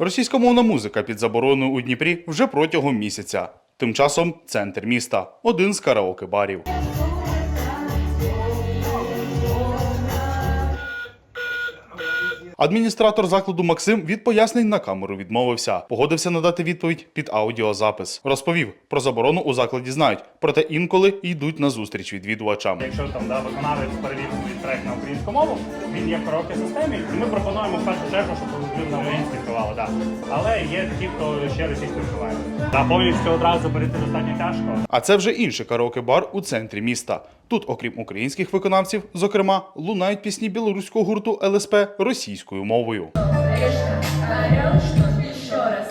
Російськомовна музика під забороною у Дніпрі вже протягом місяця. Тим часом центр міста один з караоке-барів. Адміністратор закладу Максим від пояснень на камеру відмовився. Погодився надати відповідь під аудіозапис. Розповів про заборону у закладі знають, проте інколи йдуть на зустріч відвідувачам. Якщо там да, виконавець перевів свій трек на українську мову, він є в караоке системі, і ми пропонуємо в першу чергу, щоб люди на українській співали. Да. Але є ті, хто ще російською співає. Та повністю одразу перейти достатньо тяжко. А це вже інший караоке-бар у центрі міста. Тут, окрім українських виконавців, зокрема, лунають пісні білоруського гурту ЛСП російською мовою. Решка, орел, что еще раз,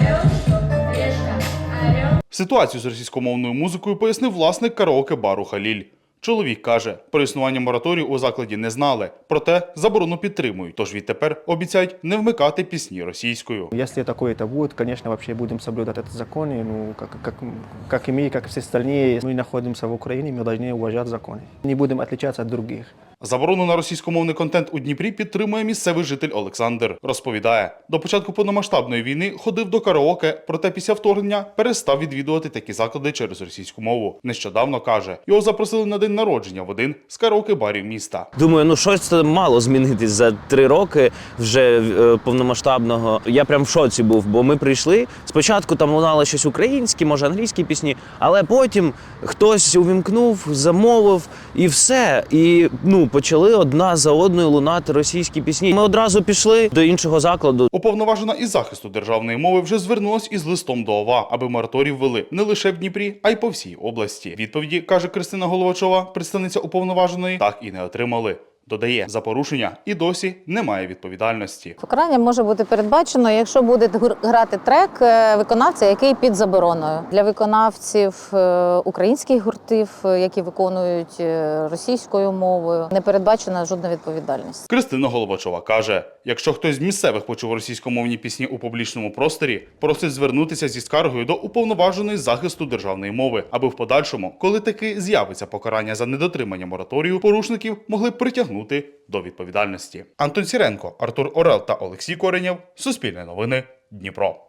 орел, что решка, орел. Ситуацію з російськомовною музикою пояснив власник караоке-бару Халіль. Чоловік каже, про існування мораторію у закладі не знали, проте заборону підтримують. Тож відтепер обіцяють не вмикати пісні російською. Если такое это будет, конечно, вообще будем соблюдать этот закон. И, ну, как, как, как и мы, как все остальные, мы находимся в Украине, мы должны уважать законы. Не будем отличаться от других. Заборону на російськомовний контент у Дніпрі підтримує місцевий житель Олександр. Розповідає, до початку повномасштабної війни ходив до караоке, проте після вторгнення перестав відвідувати такі заклади через російську мову. Нещодавно каже, його запросили на день народження в один з караоке-барів міста. Думаю, ну щось це мало змінитись за три роки вже е, повномасштабного. Я прям в шоці був, бо ми прийшли. Спочатку там лунало щось українське, може англійські пісні, але потім хтось увімкнув, замовив і все. І ну почали одна за одною лунати російські пісні. Ми одразу пішли до іншого закладу. Уповноважена із захисту державної мови вже звернулась із листом до ОВА, аби мораторій ввели не лише в Дніпрі, а й по всій області. Відповіді каже Кристина Головачова, представниця уповноваженої, так і не отримали. Додає, за порушення і досі немає відповідальності. Покарання може бути передбачено, якщо буде грати трек е, виконавця, який під забороною для виконавців е, українських гуртів, е, які виконують російською мовою, не передбачена жодна відповідальність. Кристина Головачова каже: якщо хтось з місцевих почув російськомовні пісні у публічному просторі, просить звернутися зі скаргою до уповноваженої захисту державної мови, аби в подальшому, коли таки з'явиться покарання за недотримання мораторію, порушників могли б притягнути до відповідальності. Антон Сіренко, Артур Орел та Олексій Коренєв. Суспільне новини. Дніпро.